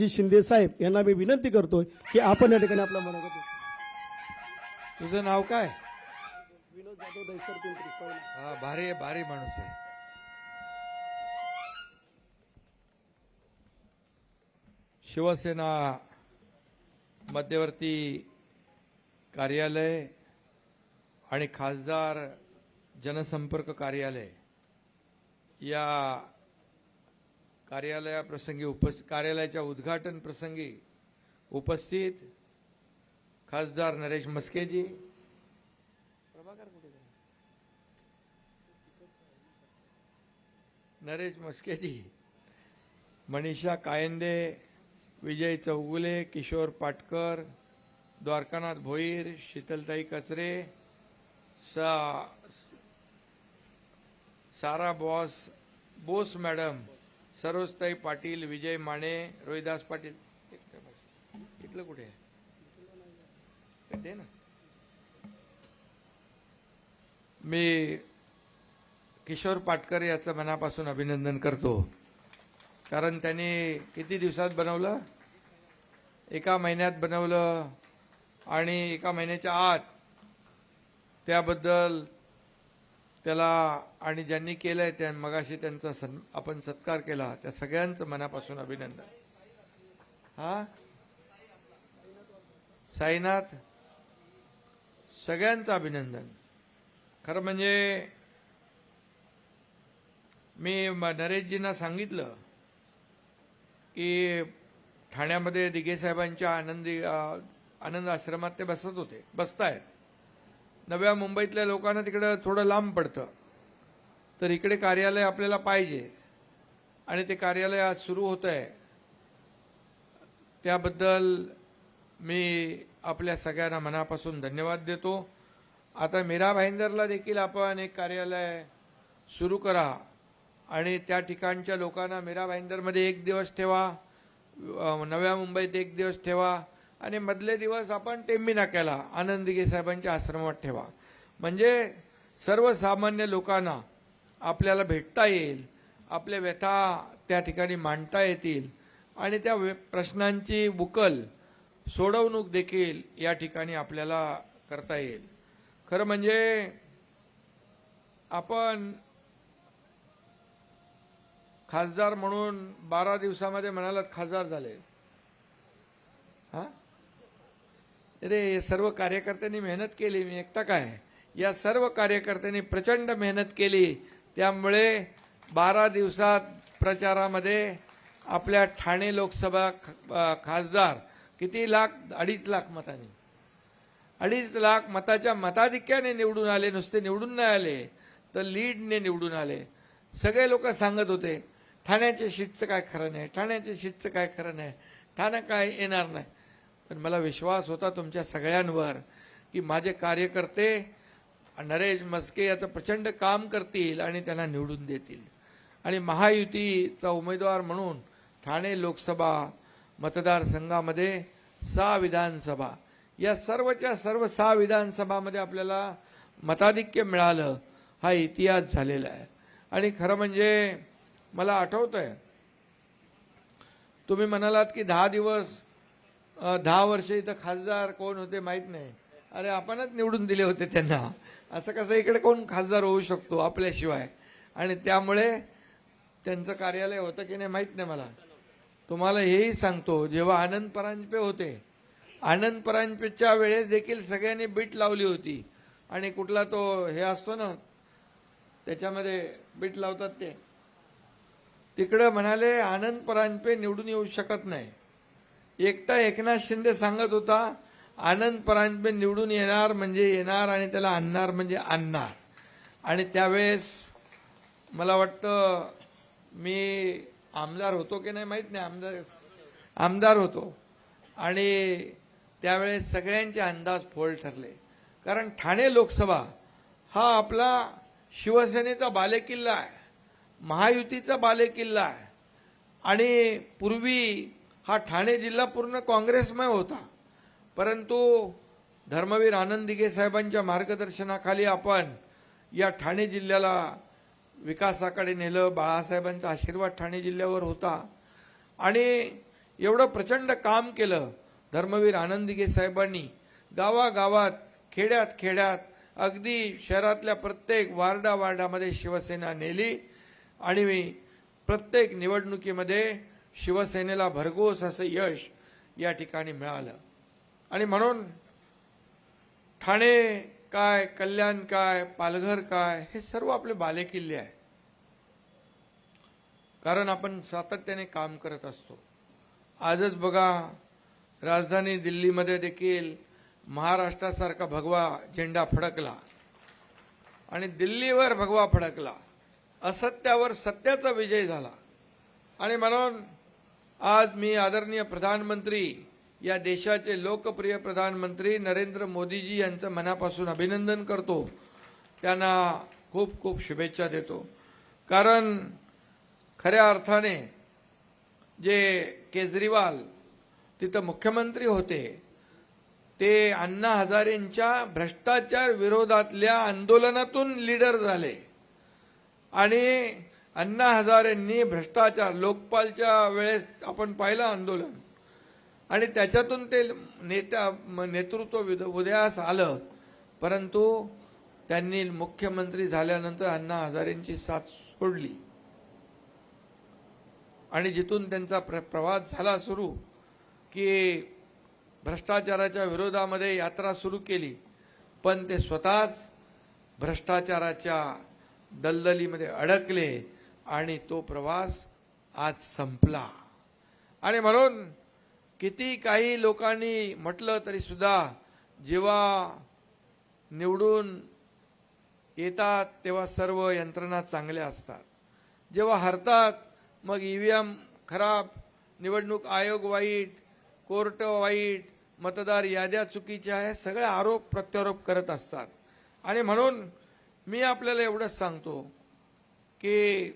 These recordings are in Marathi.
जी शिंदे साहेब यांना मी विनंती करतोय की आपण या ठिकाणी आपला मनात तुझं नाव काय? विनोद जाधव दैसर पिंपरी. हा भारी आहे भारी माणूस आहे. शिवसेना मध्यवर्ती कार्यालय आणि खासदार जनसंपर्क कार्यालय या कार्यालयाप्रसंगी उपस्थित कार्यालयाच्या उद्घाटन प्रसंगी उपस्थित खासदार नरेश मस्केजी? नरेश मस्केजी मनीषा कायंदे विजय चौगुले किशोर पाटकर द्वारकानाथ भोईर शीतलताई कचरे सा सारा बॉस बोस मॅडम सरोजताई पाटील विजय माने रोहिदास पाटील. इथलं कुठे आहे? दे ना. मी किशोर पाटकर याचं मनापासून अभिनंदन करतो. कारण त्यांनी किती दिवसात बनवलं? एका महिन्यात बनवलं आणि एका महिन्याच्या आत त्याबद्दल त्याला आणि ज्यांनी केलंय त्या मगाशी त्यांचा सन आपण सत्कार केला. त्या सगळ्यांचं मनापासून अभिनंदन. हा? साईनाथ सगळ्यांचं अभिनंदन. खरं म्हणजे मी नरेशजींना सांगितलं की ठाण्यामध्ये दिघे साहेबांच्या आनंदी आनंद आश्रमात ते बसत होते. बसतायत. नव्या मुंबईतल्या लोकांना तिकडं थोडं लांब पडतं. तर इकडे कार्यालय आपल्याला पाहिजे. आणि ते कार्यालय आज सुरू होत आहे त्याबद्दल मी आपल्या सगळ्यांना मनापासून धन्यवाद देतो. आता मीरा भाईंदरला देखील आपण एक कार्यालय सुरू करा. आणि त्या ठिकाणच्या लोकांना मीरा भाईंदरमध्ये एक दिवस ठेवा. नव्या मुंबईत एक दिवस ठेवा. आणि मधले दिवस आपण टेंबी नाक्याला आनंदगी साहेबांच्या आश्रमात ठेवा. म्हणजे सर्वसामान्य लोकांना आपल्याला भेटता येईल आपल्या व्यथा त्या ठिकाणी मांडता येतील आणि त्या प्रश्नांची उकल सोडवणूक देखील या ठिकाणी आपल्याला करता येईल. खरं म्हणजे आपण खासदार म्हणून बारा दिवसामध्ये म्हणालात खासदार झाले हा अरे हे सर्व कार्यकर्त्यांनी मेहनत केली मी एकटा काय? या सर्व कार्यकर्त्यांनी प्रचंड मेहनत केली. त्यामुळे बारा दिवसात प्रचारामध्ये आपल्या ठाणे लोकसभा ख- खासदार किती लाख अडीच लाख मतांनी. अडीच लाख मताच्या मताधिक्याने निवडून आले नुसते निवडून नाही आले तर लीडने निवडून आले. सगळे लोक सांगत होते ठाण्याच्या सीटचं काय खरं नाही ठाण्याच्या सीटचं काय खरं नाही ठाणं काय येणार नाही. पण मला विश्वास होता तुमच्या सगळ्यांवर की माझे कार्यकर्ते नरेश मस्के याचं प्रचंड काम करतील आणि त्यांना निवडून देतील. आणि महायुतीचा उमेदवार म्हणून ठाणे लोकसभा मतदारसंघामध्ये सहा विधानसभा. या सर्वच्या सर्व सहा विधानसभामध्ये आपल्याला मताधिक्य मिळालं हा इतिहास झालेला आहे. आणि खरं म्हणजे मला आठवत आहे तुम्ही म्हणालात की दहा दिवस दहा वर्ष इथं खासदार कोण होते माहीत नाही. अरे आपणच निवडून दिले होते त्यांना. असं कसं इकडे कोण खासदार होऊ शकतो आपल्याशिवाय? आणि त्यामुळे त्यांचं कार्यालय होतं की नाही माहीत नाही मला. तुम्हाला हेही सांगतो जेव्हा आनंद परांजपे होते आनंद परांजपेच्या वेळेस देखील सगळ्यांनी बीट लावली होती. आणि कुठला तो हे असतो ना त्याच्यामध्ये बीट लावतात ते. तिकडं म्हणाले आनंद परांजपे निवडून येऊ शकत नाही. एकटा एकनाथ शिंदे सांगत होता आनंद परांजपे निवडून येणार म्हणजे येणार आणि त्याला आणणार म्हणजे आणणार. आणि त्यावेळेस मला वाटतं मी आमदार होतो की नाही माहीत नाही आमदार आमदार होतो. आणि त्यावेळेस सगळ्यांचे अंदाज फोल ठरले. कारण ठाणे लोकसभा हा आपला शिवसेनेचा बालेकिल्ला आहे महायुतीचा बालेकिल्ला आहे. आणि पूर्वी हा ठाणे जिल्हा पूर्ण काँग्रेसमय होता. परंतु धर्मवीर आनंद दिघे साहेबांच्या मार्गदर्शनाखाली आपण या ठाणे जिल्ह्याला विकासाकडे नेलं. बाळासाहेबांचा आशीर्वाद ठाणे जिल्ह्यावर होता. आणि एवढं प्रचंड काम केलं धर्मवीर आनंदिगे साहेबांनी. गावागावात खेड्यात खेड्यात अगदी शहरातल्या प्रत्येक वार्डा वार्डामध्ये शिवसेना नेली. आणि प्रत्येक निवडणुकीमध्ये शिवसेनेला भरघोस असं यश या ठिकाणी मिळालं. आणि म्हणून ठाणे काय कल्याण काय पालघर काय हे सर्व आपले बालेकिल्ले आहे कारण आपण सातत्याने काम करत असतो. आजच बघा राजधानी दिल्लीमध्ये देखील महाराष्ट्रासारखा भगवा झेंडा फडकला. आणि दिल्लीवर भगवा फडकला. असत्यावर सत्याचा विजय झाला. आणि म्हणून आज मी आदरणीय प्रधानमंत्री या देशाचे लोकप्रिय प्रधानमंत्री नरेंद्र मोदीजी यांचं मनापासून अभिनंदन करतो. त्यांना खूप खूप शुभेच्छा देतो. कारण खऱ्या अर्थाने जे केजरीवाल तिथं मुख्यमंत्री होते ते अण्णा हजारेंच्या भ्रष्टाचार विरोधातल्या आंदोलनातून लीडर झाले. आणि अण्णा हजारेंनी भ्रष्टाचार लोकपालच्या वेळेस आपण पाहिलं आंदोलन. आणि त्याच्यातून ते नेत्या म- नेतृत्व विद- उदयास आलं. परंतु त्यांनी मुख्यमंत्री झाल्यानंतर अण्णा हजारेंची साथ सोडली. आणि जिथून त्यांचा प्र प्रवास झाला सुरू की भ्रष्टाचाराच्या विरोधामध्ये यात्रा सुरू केली. पण ते स्वतःच भ्रष्टाचाराच्या दलदलीमध्ये अडकले. आणि तो प्रवास आज संपला. आणि म्हणून किती काही लोकांनी म्हटलं तरीसुद्धा जेव्हा निवडून येतात तेव्हा सर्व यंत्रणा चांगल्या असतात. जेव्हा हरतात मग ईव्हीएम खराब निवडणूक आयोग वाईट कोर्ट वाईट मतदार याद्या चुकीच्या आहे सगळे आरोप प्रत्यारोप करत असतात. आणि म्हणून मी आपल्याला एवढंच सांगतो की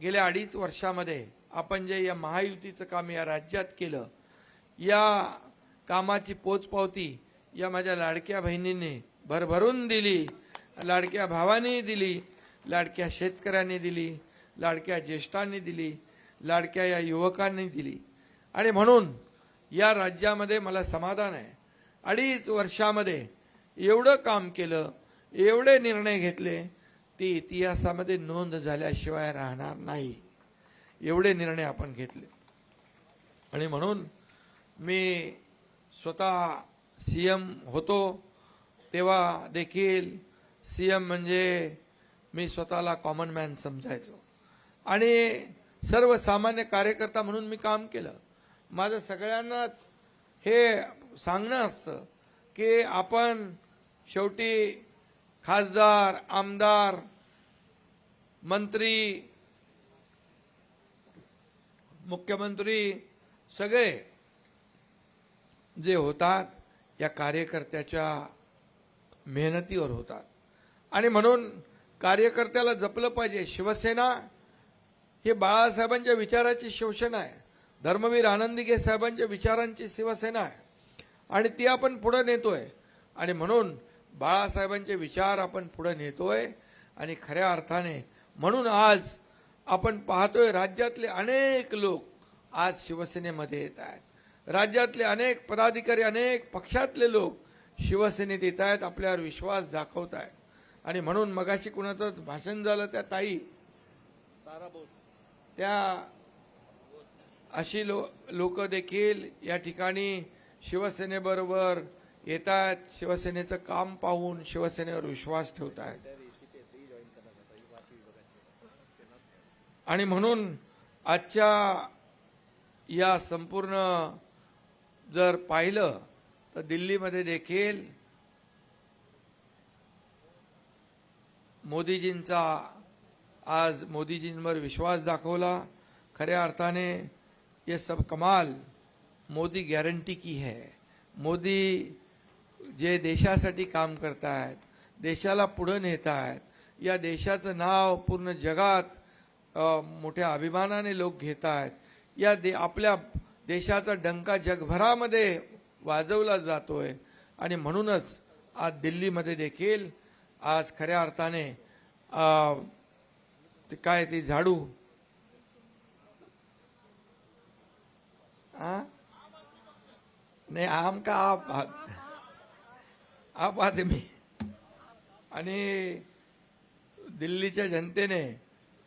गेल्या अडीच वर्षामध्ये आपण जे या महायुतीचं काम या राज्यात केलं या कामाची पोचपावती या माझ्या लाडक्या बहिणीने भरभरून दिली लाडक्या भावानी दिली लाडक्या शेतकऱ्यांनी दिली लाडक्या ज्येष्ठांनी दिली लाडक्या या युवकांनी दिली. आणि म्हणून या राज्यामध्ये मला समाधान आहे. अडीच वर्षामध्ये एवढं काम केलं एवढे निर्णय घेतले ते इतिहासामध्ये नोंद झाल्याशिवाय राहणार नाही. एवढे निर्णय आपण घेतले. आणि म्हणून मी स्वतः सी एम होतो तेव्हा देखील सी एम म्हणजे मी स्वतःला कॉमन मॅन समजायचो. आणि सर्वसामान्य कार्यकर्ता म्हणून मी काम केलं. माझं सगळ्यांनाच हे सांगणं असतं की आपण शेवटी खासदार आमदार मंत्री मुख्यमंत्री सगळे जे होतात या कार्यकर्त्याच्या मेहनतीवर होतात. आणि म्हणून कार्यकर्त्याला जपलं पाहिजे. शिवसेना हे बाळासाहेबांच्या विचाराची शिवसेना आहे. धर्मवीर आनंदिके साहेबांच्या विचारांची शिवसेना आहे. आणि ती आपण पुढे नेतोय. आणि म्हणून बाळासाहेबांचे विचार आपण पुढे नेतोय आणि खऱ्या अर्थाने म्हणून आज आपण पाहतोय राज्यातले अनेक लोक आज शिवसेनेमध्ये येत आहेत. राज्यातले अनेक पदाधिकारी अनेक पक्षातले लोक शिवसेनेत येत आहेत आपल्यावर विश्वास दाखवत आहेत. आणि म्हणून मगाशी कुणाचं भाषण झालं त्या ताई. त्या अशी लो लोक देखील या ठिकाणी शिवसेनेबरोबर येतात शिवसेनेचं काम पाहून शिवसेनेवर विश्वास ठेवत आहेत आणि म्हणून आजच्या या संपूर्ण जर पाहिलं तर दिल्लीमध्ये देखील मोदीजींचा आज मोदीजींवर विश्वास दाखवला. खऱ्या अर्थाने ये सब कमाल मोदी गॅरंटी की है. मोदी जे देशासाठी काम करतायत देशाला पुढे नेत आहेत या देशाचं नाव पूर्ण जगात मोठ्या अभिमानाने लोक घेत आहेत या दे आपल्या देशाचा डंका जगभरामध्ये वाजवला जातोय. आणि म्हणूनच आज दिल्लीमध्ये देखील आज खऱ्या अर्थाने ते काय ती झाडू? नाही आम का आप आप आदमी। आणि दिल्लीच्या जनतेने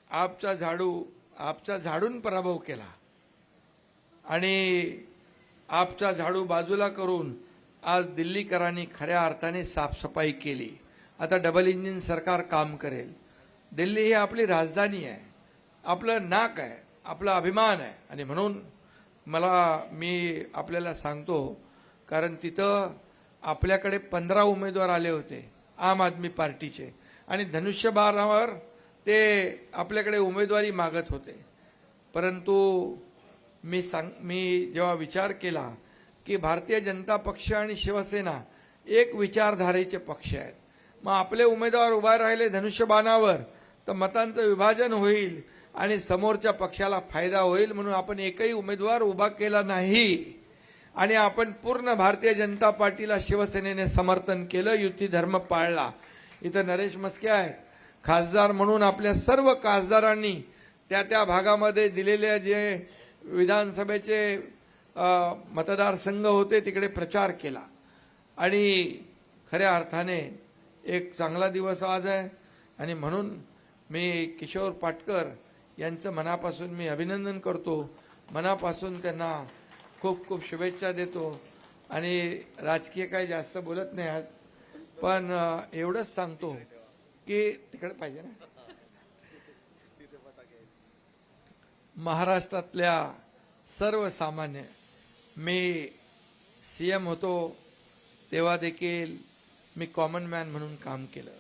आपचा झाडू आपचा झाडून पराभव केला. आणि आपचा झाडू बाजूला करून आज दिल्लीकरांनी खऱ्या अर्थाने साफसफाई केली. आता डबल इंजिन सरकार काम करेल. दिल्ली ही आपली राजधानी आहे. आपलं नाक आहे. आपला अभिमान आहे. आणि म्हणून मला मी आपल्याला सांगतो कारण तिथं आपल्याकडे पंधरा उमेदवार आले होते आम आदमी पार्टीचे. आणि धनुष्यबाणावर ते आपल्याकडे उमेदवारी मागत होते. परंतु मी सांग मी जेव्हा विचार केला की भारतीय जनता पक्ष आणि शिवसेना एक विचारधारेचे पक्ष आहेत. मग आपले उमेदवार उभा राहिले धनुष्यबाणावर तर मतांचं विभाजन होईल आणि समोरच्या पक्षाला फायदा होईल म्हणून आपण एकही उमेदवार उभा केला नाही. आणि आपण पूर्ण भारतीय जनता पार्टीला शिवसेनेने समर्थन केलं युती धर्म पाळला. इथं नरेश मस्के आहे. खासदार म्हणून आपल्या सर्व खासदारांनी त्या त्या भागामध्ये दिलेल्या जे विधानसभेचे मतदारसंघ होते तिकडे प्रचार केला. आणि खऱ्या अर्थाने एक चांगला दिवस आज आहे. आणि म्हणून मी किशोर पाटकर यांचं मनापासून मी अभिनंदन करतो. मनापासून त्यांना खूप खूप शुभेच्छा देतो. आणि राजकीय काही जास्त बोलत नाही आज. पण एवढंच सांगतो की तिकडे पाहिजे ना. महाराष्ट्रातल्या सर्वसामान्य मी सी एम होतो तेव्हा देखील मी कॉमन मॅन म्हणून काम केलं.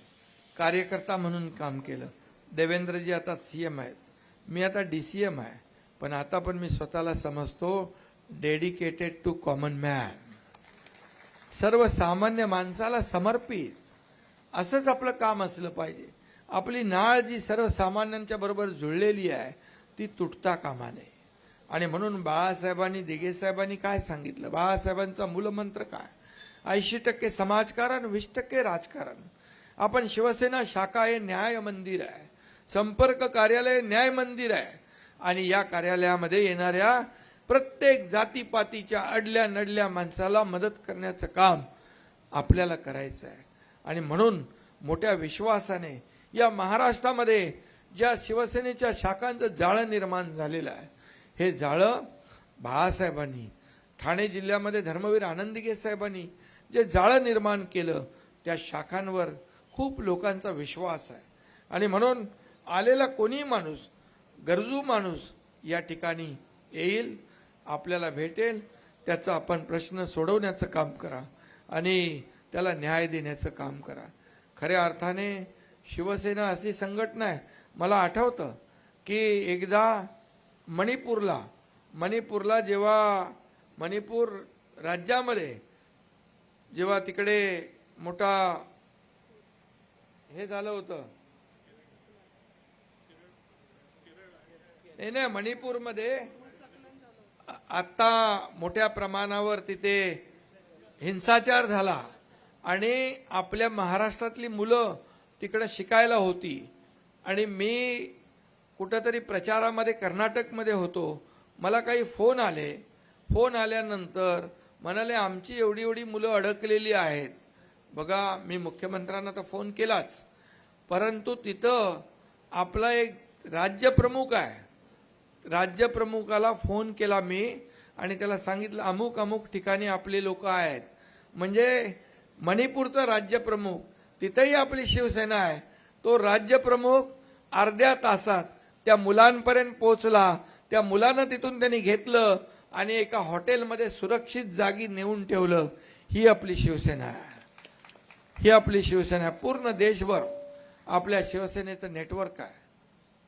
कार्यकर्ता म्हणून काम केलं. देवेंद्रजी आता सी एम आहेत. मी आता डी सी एम आहे. पण आता पण मी स्वतःला समजतो डेडिकेटेड टू कॉमन मॅन सर्वसामान्य माणसाला समर्पित. असंच आपलं काम असलं पाहिजे. आपली नाळ जी सर्वसामान्यांच्या बरोबर जुळलेली आहे ती तुटता कामा नये आणि म्हणून बाळासाहेबांनी दिघेसाहेबांनी काय सांगितलं? बाळासाहेबांचा मूलमंत्र काय? ऐंशी टक्के समाजकारण वीस टक्के राजकारण. आपण शिवसेना शाखा हे न्याय मंदिर आहे. संपर्क कार्यालय न्याय मंदिर आहे. आणि या कार्यालयामध्ये येणाऱ्या प्रत्येक जातीपातीच्या अडल्या नडल्या माणसाला मदत करण्याचं काम आपल्याला करायचं आहे. आणि म्हणून मोठ्या विश्वासाने या महाराष्ट्रामध्ये ज्या शिवसेनेच्या शाखांचं जाळं निर्माण झालेलं आहे हे जाळं बाळासाहेबांनी ठाणे जिल्ह्यामध्ये धर्मवीर आनंदगे साहेबांनी जे जाळं निर्माण केलं त्या शाखांवर खूप लोकांचा विश्वास आहे. आणि म्हणून आलेला कोणी माणूस गरजू माणूस या ठिकाणी येईल आपल्याला भेटेल त्याचा आपण प्रश्न सोडवण्याचं काम करा आणि त्याला न्याय देण्याचं काम करा. खऱ्या अर्थाने शिवसेना अशी संघटना आहे. मला आठवतं की एकदा मणिपूरला मणिपूरला जेव्हा मणिपूर राज्यामध्ये जेव्हा तिकडे मोठा हे झालं होतं. नाही नाही मणिपूरमध्ये आत्ता आता मोठ्या प्रमाणावर तिथे हिंसाचार झाला आणि आपल्या महाराष्ट्रातली मुलं तिकडं शिकायला होती. आणि मी कुठंतरी प्रचारामध्ये कर्नाटकमध्ये होतो. मला काही फोन आले. फोन आल्यानंतर म्हणाले आमची एवढी एवढी मुलं अडकलेली आहेत. बघा मी मुख्यमंत्र्यांना तर फोन केलाच. परंतु तिथं आपला एक राज्यप्रमुख आहे. राज्यप्रमुखाला फोन केला मी आणि त्याला सांगितलं अमुक अमुक ठिकाणी आपले लोक आहेत. म्हणजे मणिपूरचा राज्यप्रमुख तिथेही आपली शिवसेना आहे. तो राज्यप्रमुख अर्ध्या तासात त्या मुलांपर्यंत पोहोचला. त्या मुलांना तिथून त्यांनी घेतलं आणि एका हॉटेलमध्ये सुरक्षित जागी नेऊन ठेवलं. ही आपली शिवसेना आहे. ही आपली शिवसेना आहे. पूर्ण देशभर आपल्या शिवसेनेचं नेटवर्क आहे.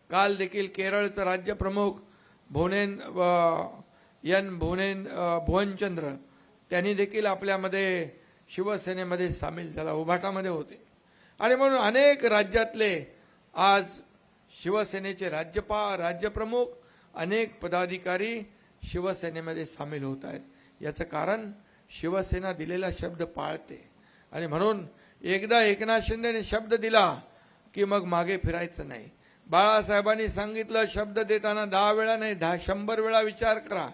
काल देखील केरळचं राज्यप्रमुख भुवनेन यन भुवनेन भुवनचंद्र त्यांनी देखील आपल्यामध्ये शिवसेनेमध्ये सामील झाला उभाटामध्ये होते. आणि म्हणून अनेक राज्यातले आज शिवसेनेचे राज्यपाल राज्यप्रमुख अनेक पदाधिकारी शिवसेनेमध्ये सामील होत आहेत. याचं कारण शिवसेना दिलेला शब्द पाळते. आणि म्हणून एकदा एकनाथ शिंदेने शब्द दिला की मग मागे फिरायचं नाही. बाळासाहेबांनी सांगितलं शब्द देताना दहा वेळा नाही दहा शंभर वेळा विचार करा.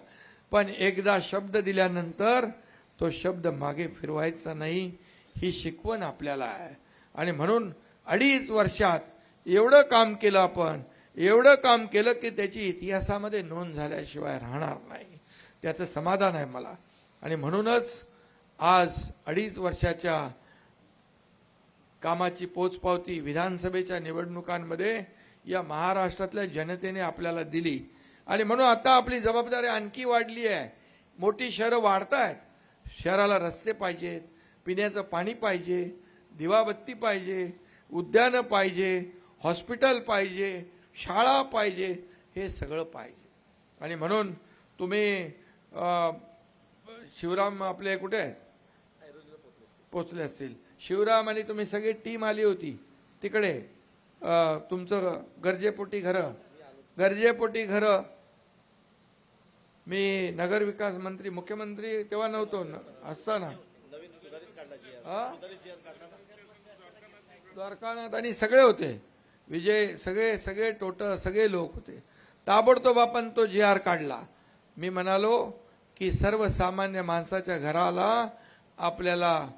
पण एकदा शब्द दिल्यानंतर तो शब्द मागे फिरवायचा नाही ही शिकवण आपल्याला आहे. आणि म्हणून अडीच वर्षात एवढं काम केलं आपण एवढं काम केलं की त्याची इतिहासामध्ये नोंद झाल्याशिवाय राहणार नाही. त्याचं समाधान आहे मला. आणि म्हणूनच आज अडीच वर्षाच्या कामाची पोचपावती विधानसभेच्या निवडणुकांमध्ये या महाराष्ट्रातल्या जनतेने आपल्याला दिली. आणि म्हणून आता आपली जबाबदारी आणखी वाढली आहे. मोठी शहरं वाढत आहेत शहराला रस्ते पाहिजेत पिण्याचं पाणी पाहिजे दिवाबत्ती पाहिजे उद्यानं पाहिजे हॉस्पिटल पाहिजे शाळा पाहिजे हे सगळं पाहिजे. आणि म्हणून तुम्ही शिवराम आपले कुठे आहेत? पोचले असतील. शिवराम आणि तुम्ही सगळी टीम आली होती. तिकडे. तुमचं गरजेपोटी घरं. गरजेपोटी घरं. मी नगरविकास मंत्री मुख्यमंत्री तेव्हा नव्हतो. न- असताना हा? द्वारकानाथ आणि सगळे होते. विजय सगळे सगळे टोटल सगळे लोक होते. ताबडतोब आपण तो जी आर काढला. मी म्हणालो की सर्वसामान्य माणसाच्या घराला आपल्याला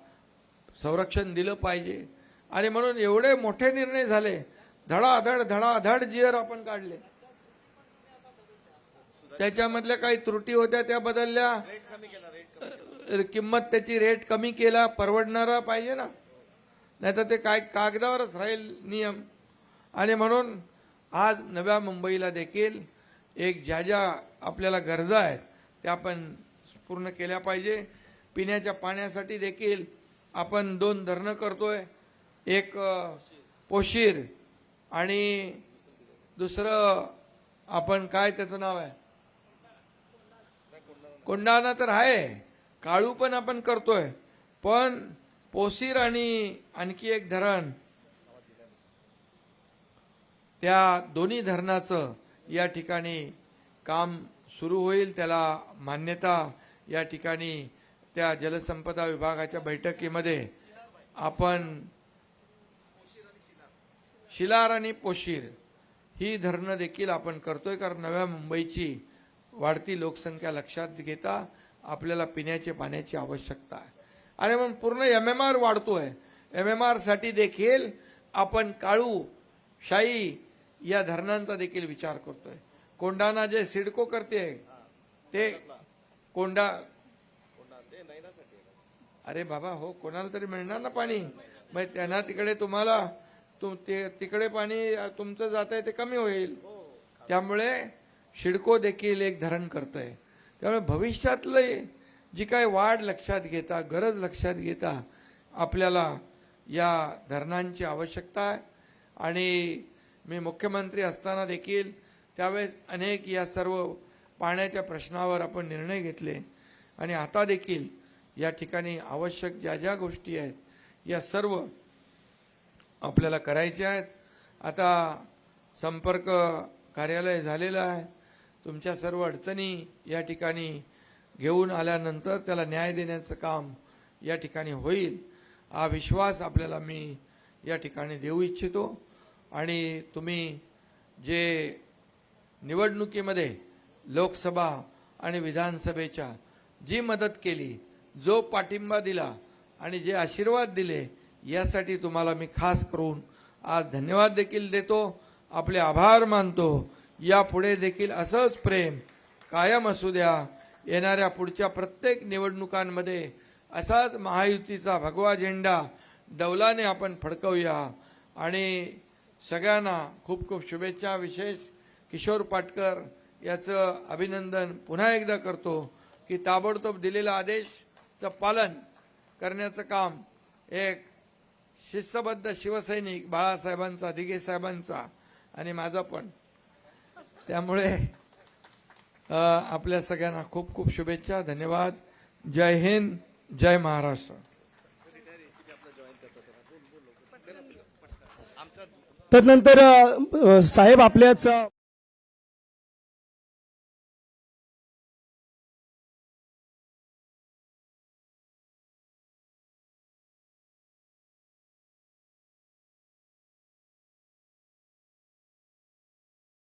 संरक्षण दिलं पाहिजे. आणि म्हणून एवढे मोठे निर्णय झाले. धडाधड धडाधड जिअर आपण काढले. त्याच्यामधल्या काही त्रुटी होत्या त्या बदलल्या. किंमत त्याची रेट कमी केला परवडणारा पाहिजे ना. नाहीतर ते काय कागदावरच राहील नियम. आणि म्हणून आज नव्या मुंबईला देखील एक ज्या ज्या आपल्याला गरजा आहेत त्या आपण पूर्ण केल्या पाहिजे. पिण्याच्या पाण्यासाठी देखील आपण दोन धरणं करतोय. एक पोशीर. आणि दुसरं आपण काय त्याचं नाव आहे? कोंडाणा तर आहे. काळू पण आपण करतोय. पण पोसीर आणि आणखी एक धरण त्या दोन्ही धरणाचं या ठिकाणी काम सुरू होईल. त्याला मान्यता या ठिकाणी त्या जलसंपदा विभागाच्या बैठकीमध्ये आपण शिलार आणि पोशीर ही धरणं देखील आपण करतोय कारण नव्या मुंबईची वाढती लोकसंख्या लक्षात घेता आपल्याला पिण्याच्या पाण्याची आवश्यकता आहे. आणि मग पूर्ण एम एम आर वाढतो आहे एम एम आरसाठी देखील आपण काळू शाई या धरणांचा देखील विचार करतोय. कोंडाना जे सिडको करते ते कोंडा अरे बाबा हो कोणाला तरी मिळणार ना पाणी? मग त्यांना तिकडे तुम्हाला तुम ते तिकडे पाणी तुमचं जात आहे ते कमी होईल. त्यामुळे शिडको देखील एक धरण करतंय. त्यामुळे भविष्यातले जी काय वाढ लक्षात घेता गरज लक्षात घेता आपल्याला या धरणांची आवश्यकता आहे. आणि मी मुख्यमंत्री असताना देखील त्यावेळेस अनेक या सर्व पाण्याच्या प्रश्नावर आपण निर्णय घेतले. आणि आता देखील या ठिकाणी आवश्यक ज्या ज्या गोष्टी आहेत या सर्व आपल्याला करायचे आहेत. आता संपर्क कार्यालय झालेलं आहे. तुमच्या सर्व अडचणी या ठिकाणी घेऊन आल्यानंतर त्याला न्याय देण्याचं काम या ठिकाणी होईल. हा विश्वास आपल्याला मी या ठिकाणी देऊ इच्छितो. आणि तुम्ही जे निवडणुकीमध्ये लोकसभा आणि विधानसभेच्या जी मदत केली जो पाठिंबा दिला आणि जे आशीर्वाद दिले यासाठी तुम्हाला मी खास करून आज धन्यवाद देखील देतो आपले आभार मानतो. यापुढे देखील असंच प्रेम कायम असू द्या. येणाऱ्या पुढच्या प्रत्येक निवडणुकांमध्ये असाच महायुतीचा भगवा झेंडा डौलाने आपण फडकवूया. आणि सगळ्यांना खूप खूप शुभेच्छा. विशेष किशोर पाटकर याचं अभिनंदन पुन्हा एकदा करतो की ताबडतोब दिलेला आदेशचं पालन करण्याचं काम एक शिस्तबद्ध शिवसैनिक बाळासाहेबांचा दिघे साहेबांचा आणि माझा पण. त्यामुळे आपल्या सगळ्यांना खूप खूप शुभेच्छा धन्यवाद. जय हिंद जय महाराष्ट्र. तदनंतर नंतर साहेब आपल्याच